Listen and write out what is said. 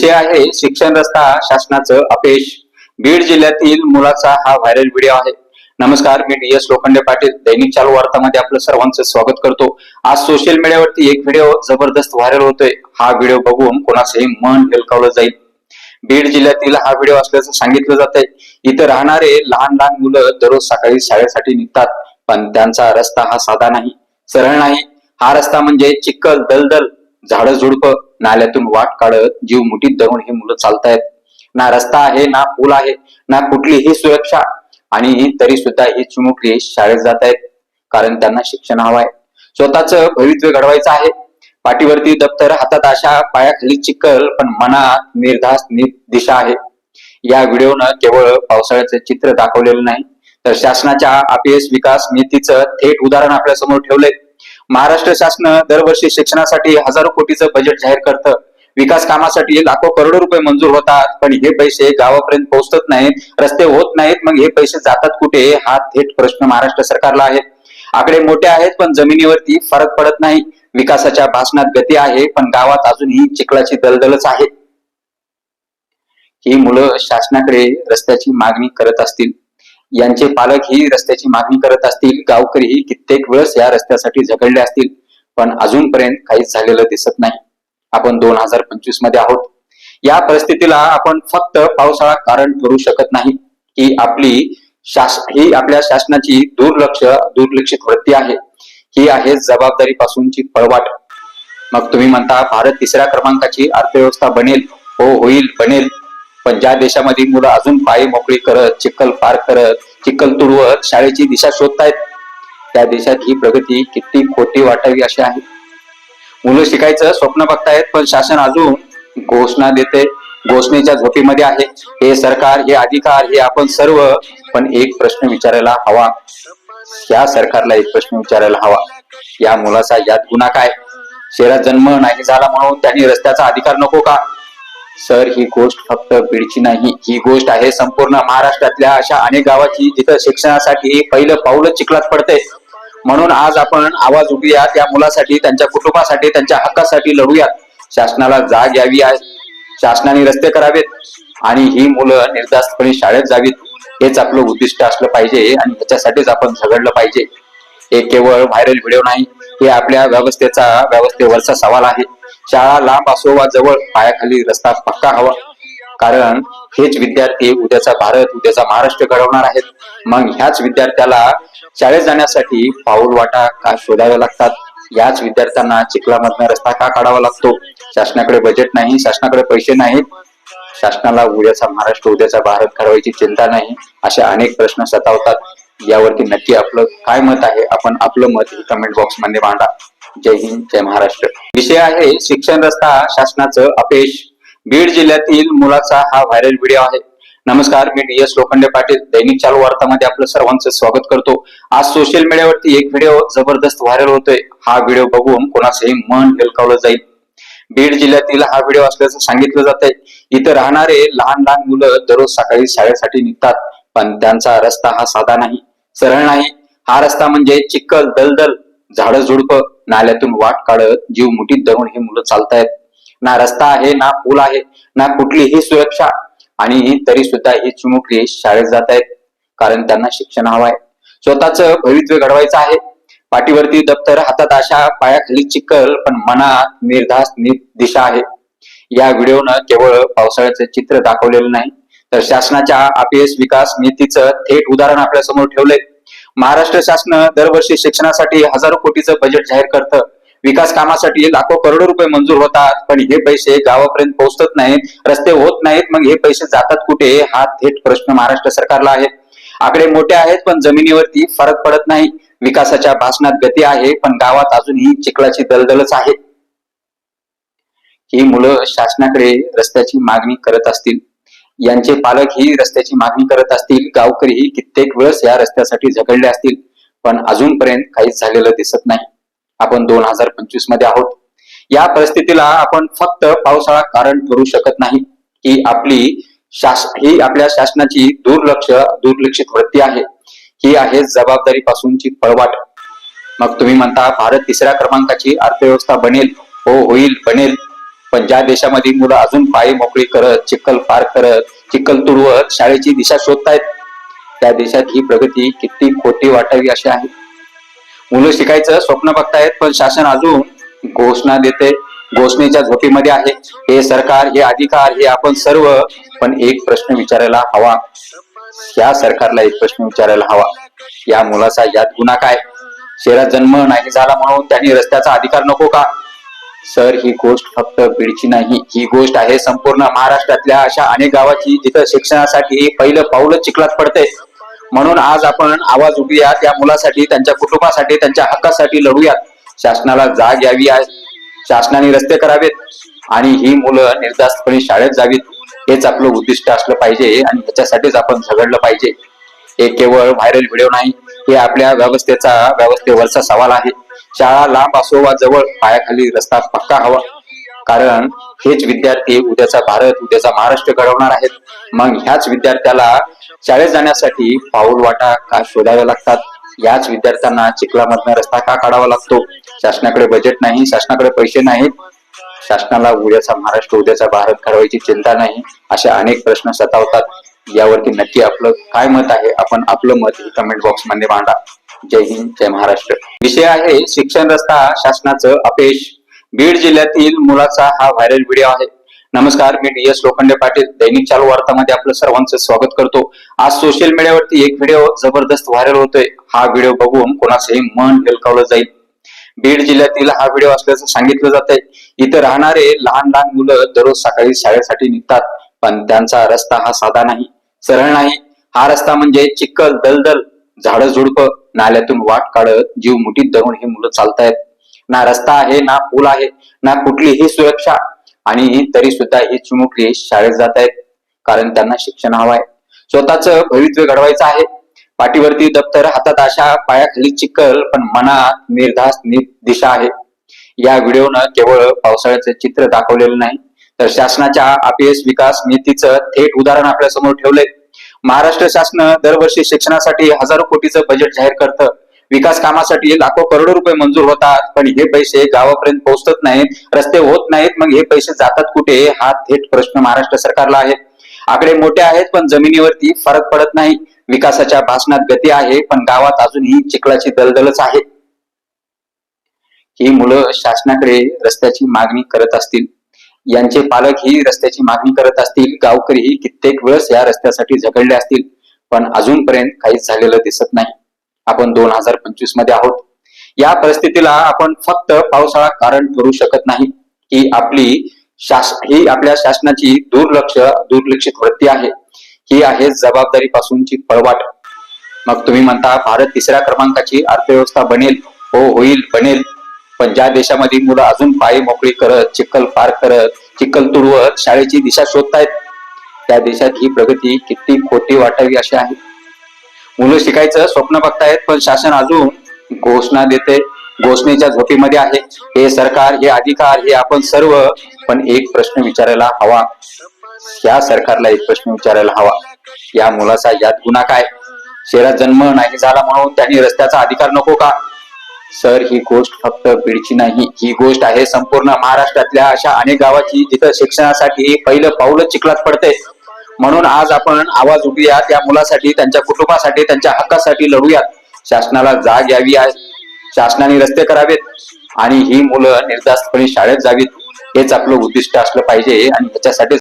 विषय आहे शिक्षण रस्ता शासनाचं अपयश. बीड जिल्ह्यातील मुलाचा हा व्हायरल व्हिडिओ आहे. नमस्कार मी डी एस लोखंडे पाटील. दैनिक चालू वार्तामध्ये आपलं सर्वांचं स्वागत करतो. आज सोशल मीडियावरती एक व्हिडिओ जबरदस्त व्हायरल होतोय. हा व्हिडिओ बघून कोणाचंही मन हेलकावलं जाईल. बीड जिल्ह्यातील हा व्हिडिओ असल्याचं सांगितलं जात आहे इथं राहणारे लहान लहान मुलं दररोज सकाळी शाळेसाठी निघतात. पण त्यांचा रस्ता हा साधा नाही. सरळ नाही. हा रस्ता म्हणजे चिखल दलदल झाडं झुडपं. नाल्यातून वाट काढत जीव मुठीत धरून हे मुलं चालतायत. ना रस्ता आहे ना पूल आहे ना कुठलीही सुरक्षा. आणि तरी सुद्धा ही चिमुकली शाळेत जात आहेत कारण त्यांना शिक्षण हवं आहे स्वतःच भवितव्य घडवायचं आहे. पाठीवरती दप्तर हातात आशा पायाखाली चिखल पण मनात निर्धास दिशा आहे. या व्हिडिओनं केवळ पावसाळ्याचं चित्र दाखवलेलं नाही तर शासनाच्या अपयश विकास नीतीचं थेट उदाहरण आपल्यासमोर ठेवलंय. महाराष्ट्र शासन दरवर्षी शिक्षणासाठी हजारो कोटीचं बजेट जाहीर करतं. विकास कामासाठी लाखो करोडो रुपये मंजूर होतात. पण हे पैसे गावापर्यंत पोहोचत नाहीत. रस्ते होत नाहीत. मग हे पैसे जातात कुठे? हा थेट प्रश्न महाराष्ट्र सरकारला आहे. आकडे मोठे आहेत पण जमिनीवरती फरक पडत नाही. विकासाच्या भाषणात गती आहे पण गावात अजूनही चिखलाची दलदलच आहे. ही मुलं शासनाकडे रस्त्याची मागणी करत असतील. यांचे पालक ही रस्त्याची मागणी करत असतील गावकरीही कित्येक वेळेस या रस्त्यासाठी झगडले असतील पण अजूनपर्यंत काहीच झालेलं दिसत नाही. आपण दोन हजार पंचवीसमध्ये आहोत. या परिस्थितीला आपण फक्त पावसाळा कारण ठरू शकत नाही. ही आपली शास ही आपल्या शासनाची दुर्लक्ष दुर्लक्षित वृत्ती आहे. ही आहे जबाबदारीपासूनची पळवाट. मग तुम्ही म्हणता भारत तिसऱ्या क्रमांकाची अर्थव्यवस्था बनेल. हो होईल बनेल. पण ज्या देशामध्ये मुलं अजून पायी मोकळी करत चिखल पार करत चिखल तुडवत शाळेची दिशा शोधतायत त्या देशात ही प्रगती किती खोटी वाटावी अशी आहे? मुलं शिकायचं स्वप्न बघतायत पण शासन अजून घोषणा देते घोषणेच्या झोपीमध्ये आहे. हे सरकार हे अधिकार हे आपण सर्व पण एक प्रश्न विचारायला हवा. या सरकारला एक प्रश्न विचारायला हवा. या मुलाचा यात गुन्हा काय? शहरात जन्म नाही झाला म्हणून त्यांनी रस्त्याचा अधिकार नको का? सर ही गोष्ट फक्त बीडची नाही ही गोष्ट आहे संपूर्ण महाराष्ट्रातल्या अशा अनेक गावाची जिथं शिक्षणासाठी पहिलं पाऊलच चिखलात पडते म्हणून आज आपण आवाज उठूया त्या मुलासाठी त्यांच्या कुटुंबासाठी त्यांच्या हक्कासाठी लढूयात. शासनाला जाग यावी आहे. शासनाने रस्ते करावेत. आणि ही मुलं निर्धास्तपणे शाळेत जावीत. हेच आपलं उद्दिष्ट असलं पाहिजे आणि त्याच्यासाठीच आपण झगडलं पाहिजे. हे केवळ व्हायरल व्हिडिओ नाही हे आपल्या व्यवस्थेचा व्यवस्थेवरचा सवाल आहे. शाळा लांब असो वा जवळ पायाखाली रस्ता पक्का हवा. कारण हेच विद्यार्थी उद्याचा भारत उद्याचा महाराष्ट्र घडवणार आहेत. मग ह्याच विद्यार्थ्याला शाळेत जाण्यासाठी पाऊल वाटा का शोधाव्या लागतात? याच विद्यार्थ्यांना चिखलामधनं रस्ता का काढावा लागतो? शासनाकडे बजेट नाही शासनाकडे पैसे नाहीत. शासनाला उद्याचा महाराष्ट्र उद्याचा भारत घडवायची चिंता नाही असे अनेक प्रश्न सतावतात. यावरती नक्की आपलं काय मत आहे? आपण आपलं मत कमेंट बॉक्समध्ये मांडा. जय हिंद जय महाराष्ट्र. विषय आहे शिक्षण रस्ता शासनाचं अपयश. बीड जिल्ह्यातील मुलाचा हा व्हायरल व्हिडिओ आहे. नमस्कार मी डी एस लोखंडे पाटील. दैनिक चालू वार्तामध्ये आपलं सर्वांचं स्वागत करतो. आज सोशल मीडियावरती एक व्हिडिओ जबरदस्त व्हायरल होतोय. हा व्हिडिओ बघून कोणाचंही मन हेलकावलं जाईल. बीड जिल्ह्यातील हा व्हिडिओ असल्याचं सांगितलं जात आहे इथं राहणारे लहान लहान मुलं दररोज सकाळी शाळेसाठी निघतात. पण त्यांचा रस्ता हा साधा नाही. सरळ नाही. हा रस्ता म्हणजे चिखल दलदल. झाडं झुडपं नाल्यातून वाट काढत जीव मुठीत धरून ही मुलं चालतायत. ना रस्ता आहे ना पूल आहे ना कुठलीही सुरक्षा. आणि तरी सुद्धा ही चिमुकली शाळेत जात आहेत कारण त्यांना शिक्षण हवं आहे स्वतःच भवितव्य घडवायचं आहे. पाठीवरती दप्तर हातात आशा पायाखाली चिखल पण मनात निर्धास दिशा आहे. या व्हिडिओनं केवळ पावसाळ्याचं चित्र दाखवलेलं नाही तर शासनाच्या अपयश विकास नीतीचं थेट उदाहरण आपल्यासमोर ठेवलंय. महाराष्ट्र शासन दरवर्षी शिक्षणासाठी हजारो कोटीचं बजेट जाहीर करतं. विकास कामासाठी लाखो करोडो रुपये मंजूर होतात. पण हे पैसे गावापर्यंत पोहोचत नाहीत. रस्ते होत नाहीत. मग हे पैसे जातात कुठे? हा थेट प्रश्न महाराष्ट्र सरकारला आहे. आकडे मोठे आहेत पण जमिनीवरती फरक पडत नाही. विकासाच्या भाषणात गती आहे पण गावात अजूनही चिखलाची दलदलच आहे. ही मुलं शासनाकडे रस्त्याची मागणी करत असतील. यांचे पालक ही रस्त्याची मागणी करत असतील. गावकरीही कित्येक वेळेस या रस्त्यासाठी झगडले असतील. पण अजूनपर्यंत काहीच झालेलं दिसत नाही. आपण दोन हजार पंचवीसमध्ये आहोत. या परिस्थितीला आपण फक्त पावसाळा कारण ठरू शकत नाही. ही आपली शास ही आपल्या शासनाची दुर्लक्ष दुर्लक्षित वृत्ती आहे. ही आहे जबाबदारी पासूनची पळवाट. मग तुम्ही म्हणता भारत तिसऱ्या क्रमांकाची अर्थव्यवस्था बनेल. हो होईल बनेल. पण ज्या देशामध्ये मुलं अजून पायी मोकळी करत चिखल पार करत चिखल तुडवत शाळेची दिशा शोधतायत त्या देशात ही प्रगती किती खोटी वाटावी अशी आहे. मुलं शिकायचं स्वप्न बघतायत पण शासन अजून घोषणा देते घोषणेच्या झोपीमध्ये आहे. हे सरकार हे अधिकार हे आपण सर्व पण एक प्रश्न विचारायला हवा. या सरकारला एक प्रश्न विचारायला हवा. या मुलाचा यात गुन्हा काय? शहरात जन्म नाही झाला म्हणून त्यांनी रस्त्याचा अधिकार नको का? सर ही गोष्ट फक्त बीडची नाही ही गोष्ट आहे संपूर्ण महाराष्ट्रातल्या अशा अनेक गावाची जिथं शिक्षणासाठी पहिलं पाऊलच चिखलात पडते म्हणून आज आपण आवाज उठूया त्या मुलासाठी त्यांच्या कुटुंबासाठी त्यांच्या हक्कासाठी लढूयात. शासनाला जाग यावी आहे. शासनाने रस्ते करावेत आणि ही मुलं निर्धास्तपणे शाळेत जावीत. हेच आपलं उद्दिष्ट असलं पाहिजे आणि त्याच्यासाठीच आपण झगडलं पाहिजे. हे केवळ व्हायरल व्हिडिओ नाही हे आपल्या व्यवस्थेचा व्यवस्थेवरचा सवाल आहे. शाळा लांब असो वा जवळ पायाखाली रस्ता पक्का हवा. कारण हेच विद्यार्थी उद्याचा भारत उद्याचा महाराष्ट्र घडवणार आहेत. मग ह्याच विद्यार्थ्याला शाळेत जाण्यासाठी पाऊल वाटा का शोधाव्या लागतात? याच विद्यार्थ्यांना चिखलामधनं रस्ता का काढावा लागतो? शासनाकडे बजेट नाही शासनाकडे पैसे नाहीत. शासनाला उद्याचा महाराष्ट्र उद्याचा भारत घडवायची चिंता नाही अशा अनेक प्रश्न सतावतात. यावरती नक्की आपलं काय मत आहे? आपण आपलं मत कमेंट बॉक्समध्ये मांडा. जय हिंद जय महाराष्ट्र. विषय आहे शिक्षण रस्ता शासनाचं अपयश. बीड जिल्ह्यातील मुलाचा हा व्हायरल व्हिडिओ आहे. नमस्कार मी डी एस लोखंडे पाटील. दैनिक चालू वार्तामध्ये आपलं सर्वांचं स्वागत करतो. आज सोशल मीडियावरती एक व्हिडिओ जबरदस्त व्हायरल होतोय. हा व्हिडिओ बघून कोणाचंही मन हेलकावलं जाईल. बीड जिल्ह्यातील हा व्हिडिओ असल्याचं सांगितलं जात आहे इथं राहणारे लहान लहान मुलं दररोज सकाळी शाळेसाठी निघतात पण त्यांचा रस्ता हा साधा नाही. सरळ नाही. हा रस्ता म्हणजे चिखल दलदल. झाडं झुडपं नाल्यातून वाट काढत जीव मुठीत धरून ही मुलं चालतायत. ना रस्ता आहे ना पूल आहे ना कुठलीही सुरक्षा. आणि तरी सुद्धा ही चिमुकली शाळेत जात आहेत कारण त्यांना शिक्षण हवं आहे स्वतःच भवितव्य घडवायचं आहे. पाठीवरती दप्तर हातात आशा पायाखाली चिखल पण मनात निर्धास दिशा आहे. या व्हिडिओनं केवळ पावसाळ्याचं चित्र दाखवलेलं नाही तर शासनाच्या अपयश विकास नीतीचं थेट उदाहरण आपल्यासमोर ठेवलंय. महाराष्ट्र शासन दरवर्षी शिक्षणासाठी हजारो कोटीचं बजेट जाहीर करतं. विकास कामासाठी लाखो करोडो रुपये मंजूर होतात. पण हे पैसे गावापर्यंत पोहोचत नाहीत. रस्ते होत नाहीत. मग हे पैसे जातात कुठे? हा थेट प्रश्न महाराष्ट्र सरकारला आहे. आकडे मोठे आहेत पण जमिनीवरती फरक पडत नाही. विकासाच्या भाषणात गती आहे पण गावात अजूनही चिखलाची दलदलच आहे. ही मुलं शासनाकडे रस्त्याची मागणी करत असतील. यांचे पालक ही रस्त्याची मागणी करत असतील गावकरीही कित्येक वेळेस या रस्त्यासाठी झगडले असतील पण अजूनपर्यंत काहीच झालेलं दिसत नाही. आपण दोन हजार पंचवीसमध्ये आहोत. या परिस्थितीला आपण फक्त पावसाळा कारण ठरू शकत नाही. ही आपली शास ही आपल्या शासनाची दुर्लक्ष दुर्लक्षित वृत्ती आहे. ही आहे जबाबदारीपासूनची पळवाट. मग तुम्ही म्हणता भारत तिसऱ्या क्रमांकाची अर्थव्यवस्था बनेल हो होईल बनेल. पण ज्या देशामध्ये मुलं अजून पायी मोकळी करत चिखल पार करत चिखल तुडवत शाळेची दिशा शोधतायत त्या देशात ही प्रगती किती खोटी वाटावी अशी आहे? मुलं शिकायचं स्वप्न बघतायत पण शासन अजून घोषणा देते घोषणेच्या झोपीमध्ये आहे. हे सरकार हे अधिकार हे आपण सर्व पण एक प्रश्न विचारायला हवा. या सरकारला एक प्रश्न विचारायला हवा. या मुलाचा यात गुन्हा काय? शहरात जन्म नाही झाला म्हणून त्यांनी रस्त्याचा अधिकार नको का? सर ही गोष्ट फक्त बीडची नाही ही गोष्ट आहे संपूर्ण महाराष्ट्रातल्या अशा अनेक गावाची जिथं शिक्षणासाठी पहिलं पाऊल चिखलात पडते म्हणून आज आपण आवाज उठूयात या मुलासाठी त्यांच्या कुटुंबासाठी त्यांच्या हक्कासाठी लढूयात. शासनाला जाग यावी आहे शासनाने रस्ते करावेत आणि ही मुलं निर्धास्तपणे शाळेत जावीत. हेच आपलं उद्दिष्ट असलं पाहिजे आणि त्याच्यासाठी